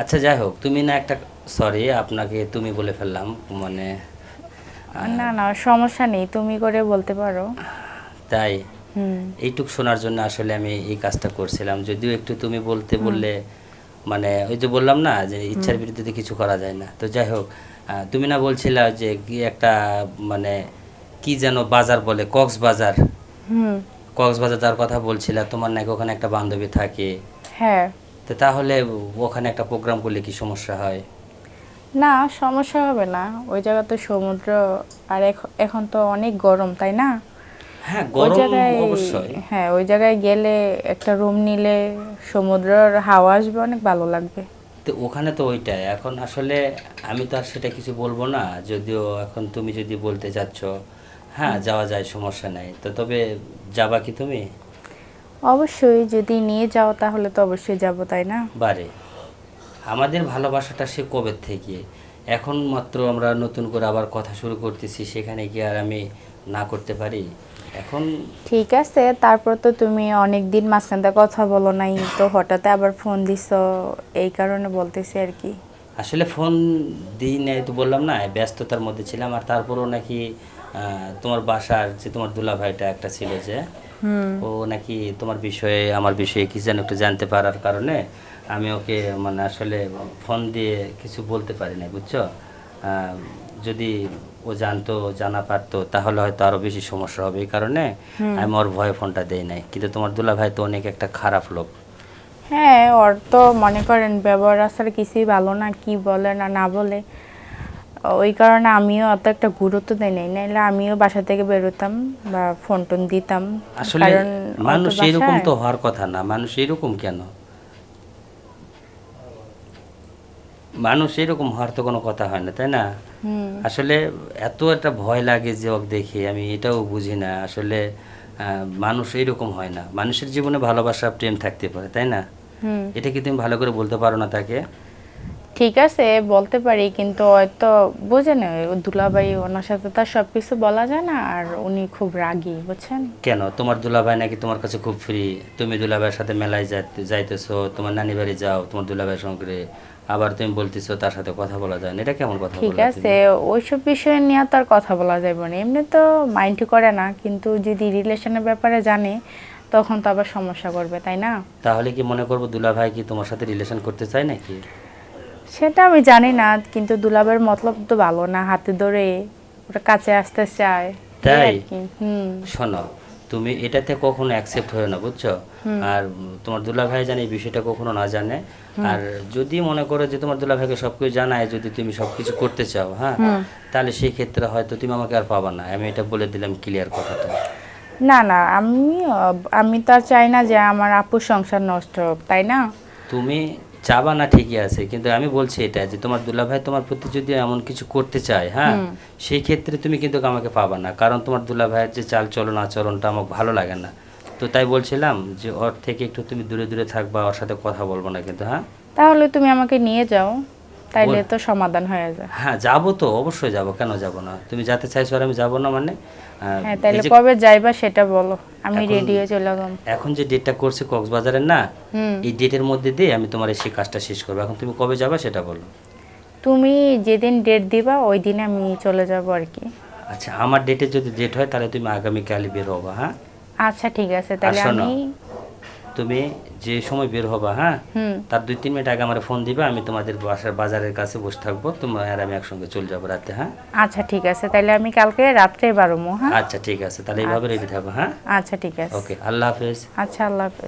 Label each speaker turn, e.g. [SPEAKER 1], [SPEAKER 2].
[SPEAKER 1] আচ্ছা যাই হোক তুমি না একটা সরি আপনাকে তুমি বলে ফেললাম মানে
[SPEAKER 2] না না সমস্যা নেই তুমি করে বলতে পারো।
[SPEAKER 1] তাই? এইটুক শোনার জন্য আসলে আমি এই কাজটা করছিলাম যদিও একটু তুমি বলতে বললে মানে ওই যে বললাম না যে ইচ্ছার বিরুদ্ধে কিছু করা যায় না। তো যাই হোক তুমি না বলছিলা যে একটা মানে কি যেন বাজার বলে কক্সবাজার।
[SPEAKER 2] হুম।
[SPEAKER 1] কক্সবাজার যাওয়ার কথা বলছিলা তোমার নাকি ওখানে একটা বান্ধবী থাকে।
[SPEAKER 2] হ্যাঁ।
[SPEAKER 1] তো তাহলে ওখানে একটা প্রোগ্রাম করলে কি সমস্যা হয়?
[SPEAKER 2] না সমস্যা হবে না। ওই জায়গা তো সমুদ্র আর এখন তো অনেক গরম তাই না?
[SPEAKER 1] হ্যাঁ
[SPEAKER 2] ওই
[SPEAKER 1] গরম
[SPEAKER 2] জায়গায়
[SPEAKER 1] অবশ্যই।
[SPEAKER 2] হ্যাঁ ওই জায়গায় গেলে একটা রুম নিলে সমুদ্রের হাওয়া আসবে অনেক ভালো লাগবে।
[SPEAKER 1] তো ওখানে তো ওইটাই। এখন আসলে আমি তো আর সেটা কিছু বলব না। যদিও এখন তুমি যদি বলতে চাচ্ছ হ্যাঁ যাওয়া যায় সমস্যা নাই। তো তবে যাবা কি তুমি?
[SPEAKER 2] অবশ্যই যদি নিয়ে যাও তাহলে তো অবশ্যই যাব তাই না?
[SPEAKER 1] বারে। আমাদের ভালোবাসাটা সে কবে থেকে? এখন মাত্র আমরা নতুন করে আবার কথা শুরু করতেছি সেখানে কি আর আমি না করতে পারি। এখন
[SPEAKER 2] ঠিক আছে তারপর তো তুমি অনেক দিন মাঝখান থেকে কথা বলো নাই তো হঠাৎ আবার ফোন দিছো এই কারণে বলতেছি আর কি।
[SPEAKER 1] আসলে ফোন দিই নাই তো বললাম না ব্যস্ততার মধ্যে ছিলাম আর তারপরও নাকি তোমার বাসার যে তোমার দুলা ভাইটা একটা ছিল যে ও নাকি তোমার বিষয়ে আমার বিষয়ে কি যেন একটু জানতে পারার কারণে আমি ওকে মানে আসলে ফোন দিয়ে কিছু বলতে পারি না বুঝছ? যদি ও জানতো জানা পারতো তাহলে হয়তো আরও বেশি সমস্যা হবে এই কারণে আমি ওর ভয়ে ফোনটা দেই নাই। কিন্তু তোমার দুলা ভাই তো অনেক একটা খারাপ লোক।
[SPEAKER 2] হ্যাঁ ওর তো মনে করেন ব্যবহার আসার কিছুই ভালো না কি বলে না না বলে। ওই কারণে আমিও অত একটা গুরুত্ব দেই নাই। নাহলে আমিও বাসা থেকে বেরোতাম বা ফোন টোন দিতাম।
[SPEAKER 1] আসলে মানুষ এরকম তো হওয়ার কথা না মানুষ এরকম কেন? মানুষ এরকম হওয়ার তো কোনো কথা হয় না তাই না? আসলে এত একটা ভয় লাগে যে ওকে দেখে আমি এটাও বুঝি না। আসলে আহ, মানুষ এরকম হয় না। মানুষের জীবনে ভালোবাসা প্রেম থাকতে পারে তাই না? এটা কি তুমি ভালো করে বলতে পারো না তাকে?
[SPEAKER 2] ঠিক আছে বলতে পারি কিন্তু হয়তো বোঝে না ও দুলাভাই ওনার সাথে তার সব কিছু বলা যায় না আর উনি খুব রাগী বুঝছেন?
[SPEAKER 1] কেন? তোমার দুলাভাই নাকি তোমার কাছে খুব ফ্রি তুমি দুলাভাইয়ের সাথে মেলায় যাইতে যাইতেছো তোমার নানি বাড়ি যাও তোমার দুলাভাইয়ের সঙ্গে। আবার তুমি বলতেছো তার সাথে কথা বলা যায় না এটা কেমন কথা
[SPEAKER 2] ঠিক? আছে ওইসব বিষয় নিয়ে তো আর কথা বলা যাবে না এমনি তো মাইন্ড করে না কিন্তু যদি রিলেশনের ব্যাপারে জানে তখন তো আবার সমস্যা করবে তাই না?
[SPEAKER 1] তাহলে কি মনে করব দুলাভাই কি তোমার সাথে রিলেশন করতে চায় নাকি?
[SPEAKER 2] সেটা আমি জানি না কিন্তু দুলাবের মতলব তো ভালো না হাতে ধরে ওটা কাছে আসতে চায়।
[SPEAKER 1] তাই? শোনো তুমি এটাতে কখনো অ্যাকসেপ্ট হয় না বুঝছ? আর তোমার দুলা ভাই জানে এই বিষয়টা কখনো না জানে। আর যদি মনে করো যে তোমার দুলাভাইকে সবকিছু জানায় যদি তুমি সবকিছু করতে চাও হ্যাঁ? তাহলে সেই ক্ষেত্রে হয়তো তুমি আমাকে আর পাবা না। আমি এটা বলে দিলাম ক্লিয়ার কথাটা।
[SPEAKER 2] না না আমি আমি তো আর চাই না যে আমার আপুর সংসার নষ্ট হোক তাই না?
[SPEAKER 1] তুমি চাবা না ঠিকই আছে কিন্তু আমি বলছি এটা যে তোমার দুলাভাই তোমার প্রতি যদি এমন কিছু করতে চায় হ্যাঁ? সেই ক্ষেত্রে তুমি কিন্তু আমাকে পাবা না কারণ তোমার দুলাভাইয়ের যে চাল চলন আচরণটা আমার ভালো লাগে না। তো তাই বলছিলাম যে ওর থেকে একটু তুমি দূরে দূরে থাকবা ওর সাথে কথা বলব না কিন্তু হ্যাঁ?
[SPEAKER 2] তাহলে তুমি আমাকে নিয়ে যাও। তাইলে তো সমাধান হয়ে যায়।
[SPEAKER 1] হ্যাঁ যাব তো অবশ্যই যাব কেন যাব না? তুমি যাতে চাইছো আর আমি যাব না মানে
[SPEAKER 2] হ্যাঁ তাইলে কবে যাইবা সেটা বলো। আমি রেডি হয়ে চলে গেলাম
[SPEAKER 1] এখন যে ডেটটা করছে কক্সবাজারের না এই ডেটের মধ্যে দিয়ে আমি তোমার এই কাজটা শেষ করব। এখন তুমি কবে যাবে সেটা বলো।
[SPEAKER 2] তুমি যেদিন ডেট দিবা ওই দিন আমি চলে যাব আর কি।
[SPEAKER 1] আচ্ছা আমার ডেটে যদি ডেট হয় তাহলে তুমি আগামীকালই বের হবা হ্যাঁ?
[SPEAKER 2] আচ্ছা ঠিক আছে। তাহলে। আমি
[SPEAKER 1] তুমি যে সময় বের হবা হ্যাঁ? তার দুই তিন মিনিট আগে আমার ফোন দিবে আমি তোমাদের বাসার বাজারের কাছে বসে থাকব তোমার আর আমি একসঙ্গে চলে যাব রাতে হ্যাঁ?
[SPEAKER 2] আচ্ছা ঠিক আছে। তাহলে আমি কালকে রাত্রে বারোমো হ্যাঁ?
[SPEAKER 1] আচ্ছা ঠিক আছে। তাহলে এইভাবে রেডি থাকব হ্যাঁ?
[SPEAKER 2] আচ্ছা ঠিক আছে।
[SPEAKER 1] ওকে আল্লাহ হাফেজ।
[SPEAKER 2] আচ্ছা আল্লাহ হাফেজ।